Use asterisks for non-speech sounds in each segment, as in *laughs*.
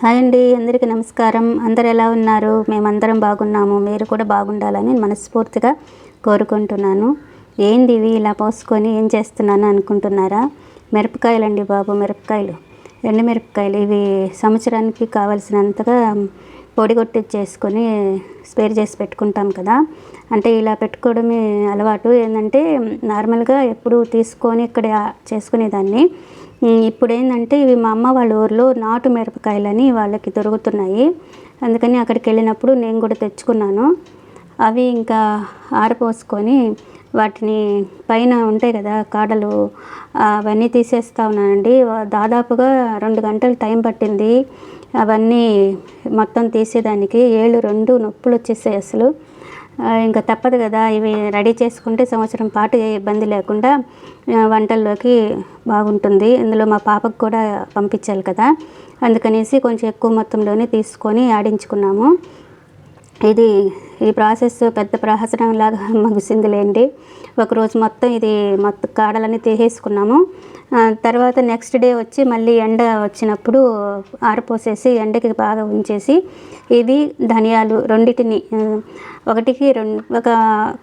Hi అండి అందరికీ నమస్కారం. అందరు ఎలా ఉన్నారు? మేమందరం బాగున్నాము. మీరు కూడా బాగుండాలని మనస్ఫూర్తిగా కోరుకుంటున్నాను. ఏంది ఇవి? ఇలా పోసుకొని ఏం చేస్తున్నాను అనుకుంటున్నారా? మిరపకాయలండి బాబు మిరపకాయలు. ఎండు మిరపకాయలు. ఇవి సంవత్సరానికి కావలసినంతగా పొడి కొట్టించేసుకొని స్పేర్ చేసి పెట్టుకుంటాం కదా. అంటే ఇలా పెట్టుకోవడమే అలవాటు. ఏంటంటే నార్మల్గా ఎప్పుడు తీసుకొని ఇక్కడ చేసుకునేదాన్ని. ఇప్పుడు ఏంటంటే ఇవి మా అమ్మ వాళ్ళ ఊర్లో నాటు మిరపకాయలని వాళ్ళకి దొరుకుతున్నాయి. అందుకని అక్కడికి వెళ్ళినప్పుడు నేను కూడా తెచ్చుకున్నాను. అవి ఇంకా ఆరపోసుకొని వాటిని పైన ఉంటాయి కదా కాడలు అవన్నీ తీసేస్తా ఉన్నానండి. దాదాపుగా రెండు గంటలు టైం పట్టింది. అవన్నీ మొత్తం తీసేదానికి ఏళ్ళు రెండు నొప్పులు వచ్చేసాయి అసలు. ఇంకా తప్పదు కదా ఇవి రెడీ చేసుకుంటే సంవత్సరం పాటు ఏ ఇబ్బంది లేకుండా వంటల్లోకి బాగుంటుంది. ఇందులో మా పాపకు కూడా పంపించాలి కదా. అందుకనేసి కొంచెం ఎక్కువ మొత్తంలోనే తీసుకొని ఆడించుకున్నాము. ఇది ఈ ప్రాసెస్ పెద్ద ప్రహసనం లాగా *laughs* ముగిసిందిలేండి. ఒకరోజు మొత్తం ఇది మొత్తం కాడలన్నీ తీసేసుకున్నాము. తర్వాత నెక్స్ట్ డే వచ్చి మళ్ళీ ఎండ వచ్చినప్పుడు ఆరపోసేసి ఎండకి బాగా ఉంచేసి ఇవి ధనియాలు రెండింటిని ఒకటికి రెండు ఒక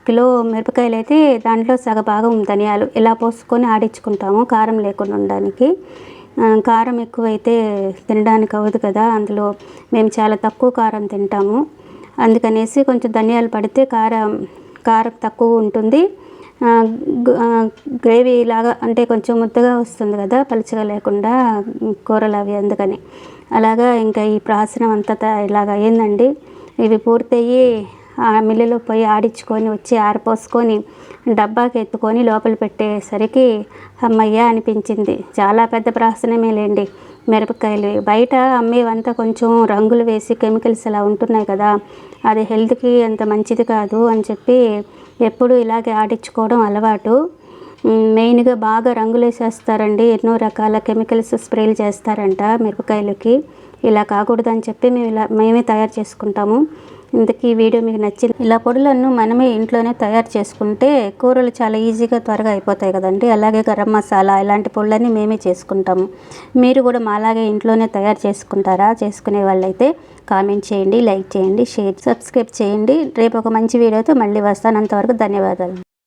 కిలో మిరపకాయలు అయితే దాంట్లో సగ భాగం ధనియాలు ఇలా పోసుకొని ఆడించుకుంటాము కారం లేకుండా ఉండడానికి. కారం ఎక్కువైతే తినడానికి అవ్వదు కదా అందులో మేము చాలా తక్కువ కారం తింటాము. అందుకనేసి కొంచెం ధనియాలు పడితే కారం కారం తక్కువ ఉంటుంది. గ్రేవీ లాగా అంటే కొంచెం ముద్దగా వస్తుంది కదా పలుచగా లేకుండా కూరలు అవి అందుకని. అలాగా ఇంకా ఈ ప్రాసనం అంతా ఇలాగ అయ్యిందండి. ఇవి పూర్తయ్యి ఆ మిల్లులో పోయి ఆడించుకొని వచ్చి ఆరపోసుకొని డబ్బాకి ఎత్తుకొని లోపల పెట్టేసరికి అమ్మయ్య అనిపించింది. చాలా పెద్ద ప్రాసనమే లేండి మిరపకాయలు. బయట అమ్మేవంతా కొంచెం రంగులు వేసి కెమికల్స్ అలా ఉంటున్నాయి కదా అది హెల్త్కి అంత మంచిది కాదు అని చెప్పి ఎప్పుడు ఇలాగే ఆడించుకోవడం అలవాటు. మెయిన్గా బాగా రంగులు వేసేస్తారండి. ఎన్నో రకాల కెమికల్స్ స్ప్రేలు చేస్తారంట మిరపకాయలకి. ఇలా కాకూడదని చెప్పి మేము ఇలా మేమే తయారు చేసుకుంటాము. ఇంతకీ ఈ వీడియో మీకు నచ్చింది? ఇలా పొడులను మనమే ఇంట్లోనే తయారు చేసుకుంటే కూరలు చాలా ఈజీగా త్వరగా అయిపోతాయి కదండి. అలాగే గరం మసాలా ఇలాంటి పొడులన్నీ మేమే చేసుకుంటాము. మీరు కూడా మాలాగే ఇంట్లోనే తయారు చేసుకుంటారా? చేసుకునే వాళ్ళైతే కామెంట్ చేయండి లైక్ చేయండి షేర్ సబ్స్క్రైబ్ చేయండి. రేపు ఒక మంచి వీడియోతో మళ్ళీ వస్తాను. అంతవరకు ధన్యవాదాలు.